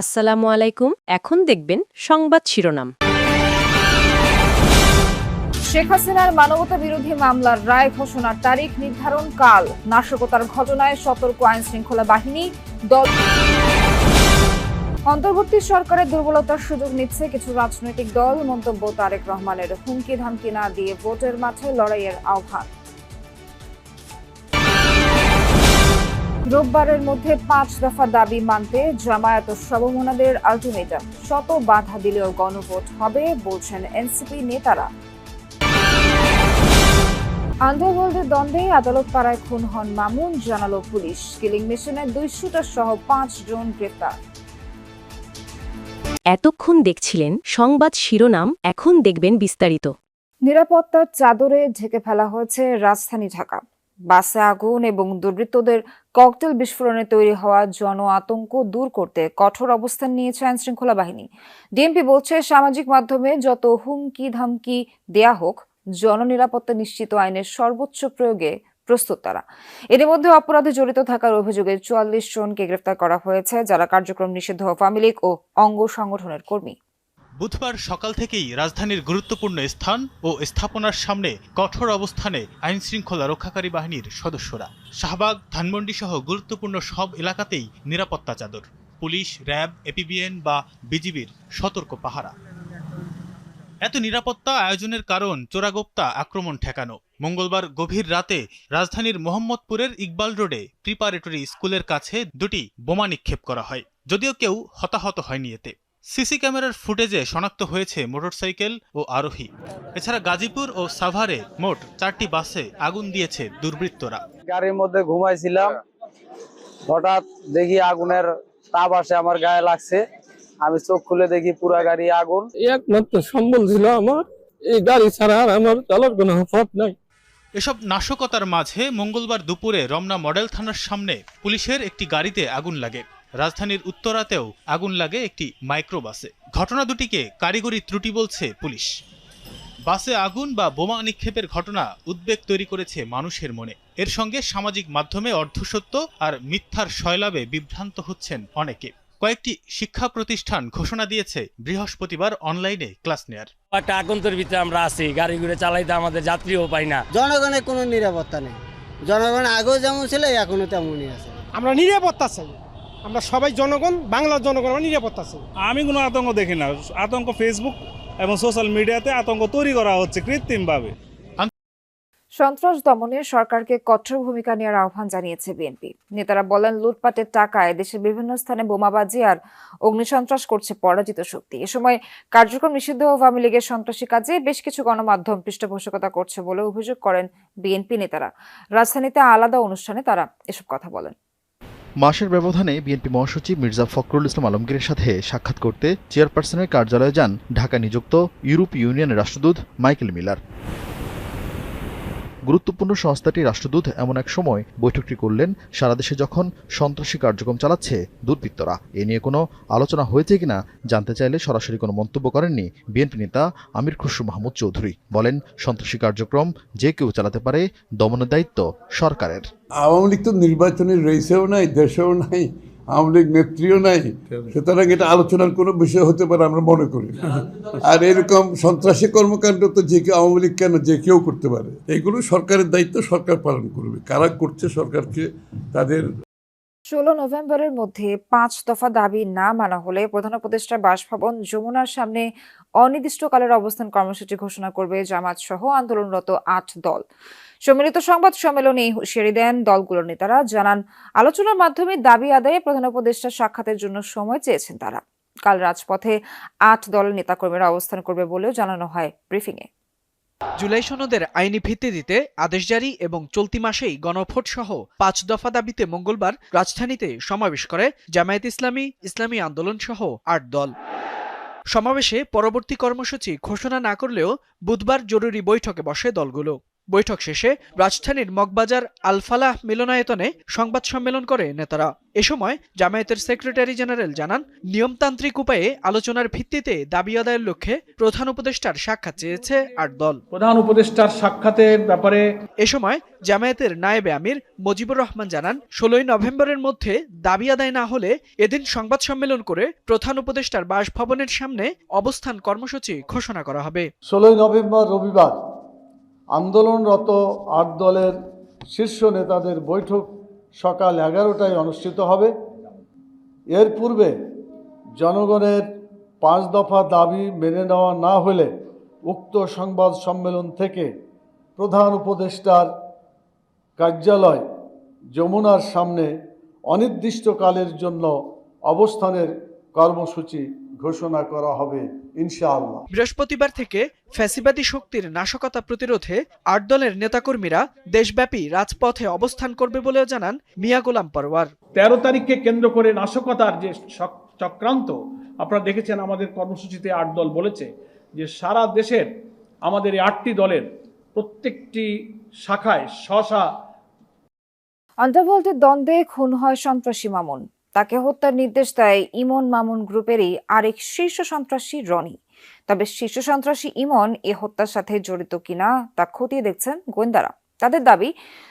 আসসালামু আলাইকুম। এখন দেখবেন সংবাদ শিরোনাম। শেখ হাসিনার মানবতা বিরোধী মামলার রায় ঘোষণার তারিখ নির্ধারণ কাল। নাশকতার ঘটনায় সতর্ক আইন শৃঙ্খলা বাহিনী, দল অন্তর্বর্তী সরকারের দুর্বলতার সুযোগ নিচ্ছে কিছু রাজনৈতিক দল, মন্তব্য তারেক রহমানের হুমকি ধামকি না দিয়ে ভোটের মাঠে লড়াইয়ের আহ্বান। রোববারের মধ্যে পাঁচ দফা দাবি মানতে জামায়াত ও সবমনাদের আলটিমেটাম। শত বাধা দিলেও গণভোট হবে বলছেন এনসিপি নেতারা। আন্ডারওয়ার্ল্ডের দ্বন্দ্বে আদালত পাড়ায় খুন হন মামুন জানালো পুলিশ। কিলিং মিশনে দুই শুটার সহ পাঁচ জন গ্রেফতার এতক্ষণ দেখছিলেন সংবাদ শিরোনাম এখন দেখবেন বিস্তারিত। নিরাপত্তার চাদরে ঢেকে ফেলা হয়েছে রাজধানী ঢাকা। বাসে আগুন এবং দুর্বৃত্তদের ককটেল বিস্ফোরণে তৈরি হওয়া জন আতঙ্ক দূর করতে কঠোর অবস্থান নিয়েছে আইন শৃঙ্খলা বাহিনী। ডিএমপি বলছে, সামাজিক মাধ্যমে যত হুমকি ধামকি দেয়া হোক, জননিরাপত্তা নিশ্চিত আইনের সর্বোচ্চ প্রয়োগে প্রস্তুত তারা। এর মধ্যে অপরাধে জড়িত থাকার অভিযোগে চুয়াল্লিশ জনকে গ্রেফতার করা হয়েছে, যারা কার্যক্রম নিষিদ্ধ আওয়ামী ও অঙ্গ সংগঠনের কর্মী। বুধবার সকাল থেকেই রাজধানীর গুরুত্বপূর্ণ স্থান ও স্থাপনার সামনে কঠোর অবস্থানে আইন শৃঙ্খলা রক্ষাকারী বাহিনীর সদস্যরা। শাহবাগ ধানমন্ডি সহ গুরুত্বপূর্ণ সব এলাকাতেই নিরাপত্তা চাদর, পুলিশ, র্যাব, এপিবিএন বা বিজিবির সতর্ক পাহারা। এত নিরাপত্তা আয়োজনের কারণ চোরাগোপ্তা আক্রমণ ঠেকানো। মঙ্গলবার গভীর রাতে রাজধানীর মোহাম্মদপুরের ইকবাল রোডে প্রিপারেটরি স্কুলের কাছে দুটি বোমা নিক্ষেপ করা হয়, যদিও কেউ হতাহত হয়নি এতে। সিসি ক্যামেরার ফুটেজে শনাক্ত হয়েছে মোটরসাইকেল ও আরোহী। এছাড়া গাজীপুর ও সাভারে মোট চারটি বাসে আগুন দিয়েছে দুর্বৃত্তরা। গাড়ির মধ্যে ঘুমাইছিলাম। হঠাৎ দেখি আগুনের তাপ আসে আমার গায়ে লাগছে। আমি চোখ খুলে দেখি পুরা গাড়ি আগুন। একমাত্র সম্বল ছিল আমার। এই গাড়ি ছাড়া আর আমার চলার কোনো পথ নাই। এসব নাশকতার মাঝে মঙ্গলবার দুপুরে রমনা মডেল থানার সামনে পুলিশের একটি গাড়িতে আগুন লাগে। রাজধানীর উত্তরাতেও আগুন লাগে একটি মাইক্রোবাসে। ঘটনা দুটিকে কারিগরি ত্রুটি বলছে পুলিশ। বাসে আগুন বা বোমা নিক্ষেপের ঘটনা উদ্বেগ তৈরি করেছে মানুষের মনে। এর সঙ্গে সামাজিক মাধ্যমে অর্ধসত্য আর মিথ্যার শয়লাভে বিভ্রান্ত হচ্ছেন অনেকে। কয়েকটি শিক্ষা প্রতিষ্ঠান ঘোষণা দিয়েছে বৃহস্পতিবার অনলাইনে ক্লাস নেয়ার। একটা আগন্তুর ভিতরে আমরা আছি গাড়ি ঘুরে চালাইতে আমাদের যাত্রীও পাই না। জনগণের কোনো নিরাপত্তা নেই। জনগণ আগেও যেমন ছিল এখনও তেমনই আছে। আমরা নিরাপত্তা চাই। আমরা সবাই জনগণ বাংলার জনগণ আমরা নিরাপত্তা চাই। আমি কোনো আতঙ্ক দেখি না। আতঙ্ক ফেসবুক এবং সোশ্যাল মিডিয়াতে আতঙ্ক তৈরি করা হচ্ছে কৃত্রিমভাবে। সন্ত্রাস দমনে সরকারকে কঠোর ভূমিকা নেওয়ার আহ্বান জানিয়েছে বিএনপি। নেতারা বলেন লুটপাটের টাকায় দেশের বিভিন্ন স্থানে বোমাবাজি আর অগ্নিসন্ত্রাস করছে পরাজিত শক্তি। এ সময় কার্যক্রম নিষিদ্ধ আওয়ামী লীগের সন্ত্রাসী কাজে বেশ কিছু গণমাধ্যম পৃষ্ঠপোষকতা করছে বলে অভিযোগ করেন বিএনপি নেতারা। রাজধানীতে আলাদা অনুষ্ঠানে তারা এসব কথা বলেন। মাসের ব্যবধানে বিএনপি মহাসচিব মির্জা ফখরুল ইসলাম আলমগীরের সাথে সাক্ষাৎ করতে চেয়ারপারসনের কার্যালয়ে যান ঢাকা নিযুক্ত ইউরোপ ইউনিয়নের রাষ্ট্রদূত মাইকেল মিলার। গুরুত্বপূর্ণ সংস্থাটি রাষ্ট্রদূত এমন এক সময় বৈঠকটি করলেন, সারা দেশে যখন সন্ত্রাসী কার্যক্রম চালাচ্ছে দুর্বৃত্তরা। এ নিয়ে কোনো আলোচনা হয়েছে কিনা জানতে চাইলে সরাসরি কোনো মন্তব্য করেননি বিএনপি নেতা আমির খুসরু মাহমুদ চৌধুরী। বলেন, সন্ত্রাসী কার্যক্রম যে কেউ চালাতে পারে দমনের দায়িত্ব সরকারের। আওয়ামী লীগ তো নির্বাচনের রেসেও নাই, দেশেও নাই আওয়ামী লীগ নেত্রীও নাই। সুতরাং এটা আলোচনার কোনো বিষয় হতে পারে আমরা মনে করি আর এরকম সন্ত্রাসী কর্মকাণ্ড তো যে কেউ আওয়ামী লীগ কেন যে কেউ করতে পারে এগুলো সরকারের দায়িত্ব সরকার পালন করবে। কারা করছে সরকারকে তাদের ষোলো নভেম্বরের মধ্যে পাঁচ দফা দাবি না মানা হলে প্রধান উপদেষ্টা বাসভবন যমুনার সামনে অনির্দিষ্টকালের অবস্থান কর্মসূচি ঘোষণা করবে জামাত সহ আন্দোলনরত আট দল। সম্মিলিত সংবাদ সম্মেলনে হুঁশিয়ারি দেন দলগুলোর নেতারা। জানান, আলোচনার মাধ্যমে দাবি আদায়ে প্রধান উপদেষ্টার সাক্ষাতের জন্য সময় চেয়েছেন তারা। কাল রাজপথে আট দলের নেতাকর্মীরা অবস্থান করবে বলেও জানানো হয় ব্রিফিংয়ে। জুলাই সনদের আইনি ভিত্তি দিতে আদেশ জারি এবং চলতি মাসেই গণভোট সহ পাঁচ দফা দাবিতে মঙ্গলবার রাজধানীতে সমাবেশ করে জামায়াত ইসলামী ইসলামী আন্দোলন সহ আট দল। সমাবেশে পরবর্তী কর্মসূচি ঘোষণা না করলেও বুধবার জরুরি বৈঠকে বসে দলগুলো। বৈঠক শেষে রাজধানীর মগবাজার আলফালাহ মিলনায়তনে সংবাদ সম্মেলন করে নেতারা। এ সময় জামায়াতের সেক্রেটারি জেনারেল জানান নিয়মতান্ত্রিক উপায়ে আলোচনার ভিত্তিতে দাবি আদায়ের লক্ষ্যে প্রধান উপদেষ্টার সাক্ষাৎ চেয়েছে আট দল। প্রধান উপদেষ্টার সাক্ষাতের ব্যাপারে এ সময় জামায়াতের নায়েবে আমির মুজিবুর রহমান জানান ষোলোই নভেম্বরের মধ্যে দাবি আদায় না হলে এদিন সংবাদ সম্মেলন করে প্রধান উপদেষ্টার বাসভবনের সামনে অবস্থান কর্মসূচি ঘোষণা করা হবে। ষোলোই নভেম্বর রবিবার আন্দোলনরত আট দলের শীর্ষ নেতাদের বৈঠক সকাল এগারোটায় অনুষ্ঠিত হবে। এর পূর্বে জনগণের পাঁচ দফা দাবি মেনে নেওয়া না হলে উক্ত সংবাদ সম্মেলন থেকে প্রধান উপদেষ্টার কার্যালয় যমুনার সামনে অনির্দিষ্টকালের জন্য অবস্থানের কর্মসূচি ঘোষণা করা হবে ইনশাআল্লাহ। বৃহস্পতিবার থেকে ফ্যাসিবাদী শক্তির নাশকতা প্রতিরোধে আট দলের নেতাকর্মীরা দেশব্যাপী রাজপথে অবস্থান করবে বলেও জানান মিয়া গোলাম পরওয়ার। তেরো তারিখকে কেন্দ্র করে নাশকতার যে চক- চক্রান্ত আপনারা দেখেছেন আমাদের কর্মসূচিতে আট দল বলেছে যে সারা দেশের আমাদের এই আটটি দলের প্রত্যেকটি শাখায় স্বশা আন্ডারওয়ার্ল্ডের দ্বন্দ্বে খুন হয় সন্ত্রাসী মামুন। তাকে হত্যার নির্দেশ দেয় ইমন মামুন গ্রুপেরই আরেক শীর্ষ সন্ত্রাসী রনি। তবে শীর্ষ সন্ত্রাসী ইমন এ হত্যার সাথে জড়িত কিনা তা খতিয়ে দেখছেন গোয়েন্দারা। তাদের দাবি,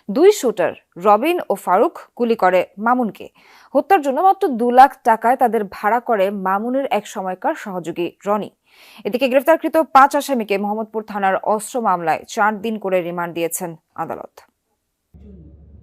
দুই শুটার, রবিন ও ফারুক, গুলি করে মামুনকে। হত্যার জন্য মাত্র দু লাখ টাকায় তাদের ভাড়া করে মামুনের এক সময়কার সহযোগী রনি। এদিকে গ্রেফতারকৃত পাঁচ আসামিকে মোহাম্মদপুর থানার অস্ত্র মামলায় চার দিন করে রিমান্ড দিয়েছেন আদালত।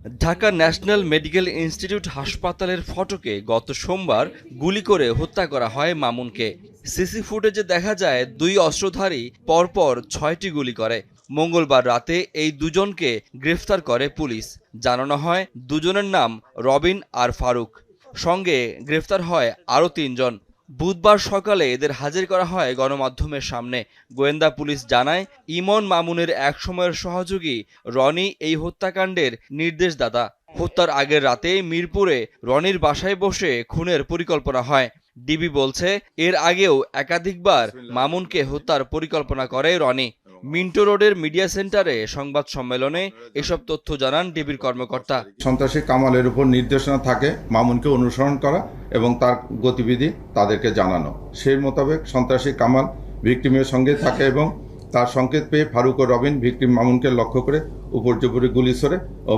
ঢাকা ন্যাশনাল মেডিকেল ইনস্টিটিউট হাসপাতালের ফটকে গত সোমবার গুলি করে হত্যা করা হয় মামুনকে। সিসি ফুটেজে দেখা যায়, দুই অস্ত্রধারী পরপর ছয়টি গুলি করে। মঙ্গলবার রাতে এই দুজনকে গ্রেফতার করে পুলিশ। জানানো হয়, দুজনের নাম রবিন আর ফারুক। সঙ্গে গ্রেফতার হয় আরও তিনজন। বুধবার সকালে এদের হাজির করা হয় গণমাধ্যমের সামনে। গোয়েন্দা পুলিশ জানায়, ইমন মামুনের এক সময়ের সহযোগী রনি এই হত্যাকাণ্ডের নির্দেশদাতা। হত্যার আগের রাতে মিরপুরে রনির বাসায় বসে খুনের পরিকল্পনা হয়। ডিবি বলছে, এর আগেও একাধিকবার মামুনকে হত্যার পরিকল্পনা করে রনি। মিন্টো রোডের মিডিয়া সেন্টারে সংবাদ সম্মেলনে এসব তথ্য জানান ডিবির কর্মকর্তা। সন্ত্রাসী কামালের উপর নির্দেশনা থাকে মামুনকে অনুসরণ করা এবং তার গতিবিধি তাদেরকে জানানো। সেই মোতাবেক সন্ত্রাসী কামাল ভিকটিমের সঙ্গে থাকে এবং তার সংকেত পেয়ে ফারুক ও রবিন ভিক্টিম মামুনকে লক্ষ্য করে উপর জুপুরে গুলি ছড়ে ও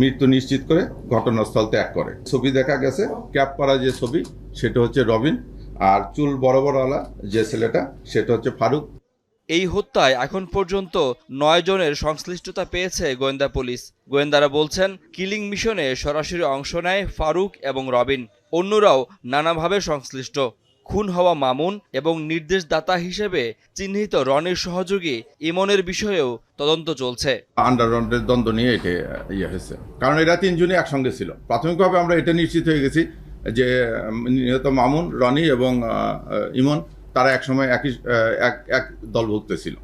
মৃত্যু নিশ্চিত করে ঘটনাস্থল ত্যাগ করে। ছবি দেখা গেছে ক্যাপ করা যে ছবি, সেটা হচ্ছে রবিন। আর চুল বড় বড়ওয়ালা যে ছেলেটা, সেটা হচ্ছে ফারুক। এই হত্যায় এখন পর্যন্ত নয় জনের সংশ্লিষ্টতা পেয়েছে গোয়েন্দা পুলিশ। গোয়েন্দারা বলছেন, কিলিং মিশনে সরাসরি অংশ নেয় ফারুক এবং রবিন। অন্যরাও নানাভাবে সংশ্লিষ্ট। খুন হওয়া মামুন এবং নির্দেশদাতা হিসেবে চিহ্নিত রনির সহযোগী ইমনের বিষয়েও তদন্ত চলছে। আন্ডারগ্রাউন্ডের দ্বন্দ্ব নিয়ে এটা ইয়ে হয়েছে। কারণ এরা তিনজনই একসঙ্গে ছিল। প্রাথমিকভাবে আমরা এটা নিশ্চিত হয়ে গেছি যে নিহত মামুন, রনি এবং ইমন তারা একসময় একই এক এক দলভুক্ত ছিল